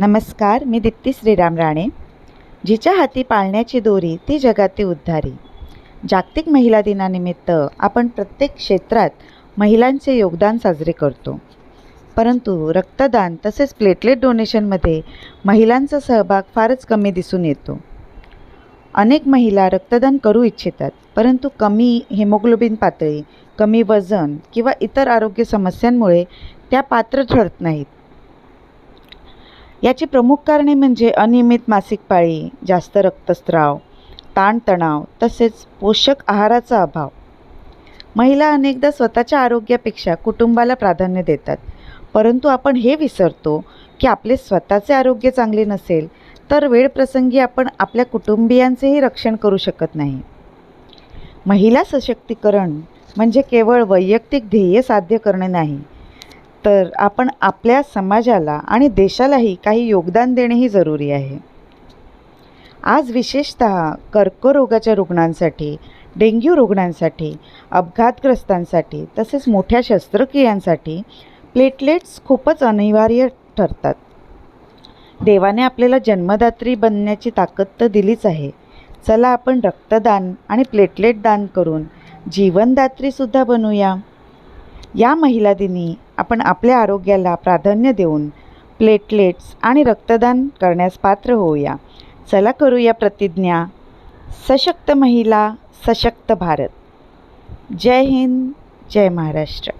नमस्कार मी दीप्ती श्रीराम राणे. जिच्या हाती पाळण्याची दोरी ती जगाती उद्धारी. जागतिक महिला दिनानिमित्त आपण प्रत्येक क्षेत्रात महिलांचे योगदान साजरे करतो. परंतु रक्तदान तसेच प्लेटलेट डोनेशनमध्ये महिलांचा सहभाग फारच कमी दिसून येतो. अनेक महिला रक्तदान करू इच्छितात परंतु कमी हेमोग्लोबिन पातळी कमी वजन किंवा इतर आरोग्य समस्यांमुळे त्या पात्र ठरत नाहीत. याची प्रमुख कारणे म्हणजे अनियमित मासिक पाळी जास्त रक्तस्राव ताणतणाव तसेच पोषक आहाराचा अभाव. महिला अनेकदा स्वतःच्या आरोग्यापेक्षा कुटुंबाला प्राधान्य देतात. परंतु आपण हे विसरतो की आपले स्वतःचे आरोग्य चांगले नसेल तर वेळप्रसंगी आपण आपल्या कुटुंबियांचेही रक्षण करू शकत नाही. महिला सशक्तीकरण म्हणजे केवळ वैयक्तिक ध्येय साध्य करणे नाही तर आपण आपल्या समाजाला आणि देशालाही काही योगदान देणेही जरुरी आहे. आज विशेषत कर्करोगाच्या रुग्णांसाठी डेंग्यू रुग्णांसाठी अपघातग्रस्तांसाठी तसेच मोठ्या शस्त्रक्रियांसाठी प्लेटलेट्स खूपच अनिवार्य ठरतात. देवाने आपल्याला जन्मदात्री बनण्याची ताकद तर दिलीच आहे. चला आपण रक्तदान आणि प्लेटलेट दान करून जीवनदात्रीसुद्धा बनूया. या महिला दिनी आपण आपल्या आरोग्याला प्राधान्य देऊन प्लेटलेट्स आणि रक्तदान करण्यास पात्र होऊया. चला करूया प्रतिज्ञा. सशक्त महिला सशक्त भारत. जय हिंद जय महाराष्ट्र.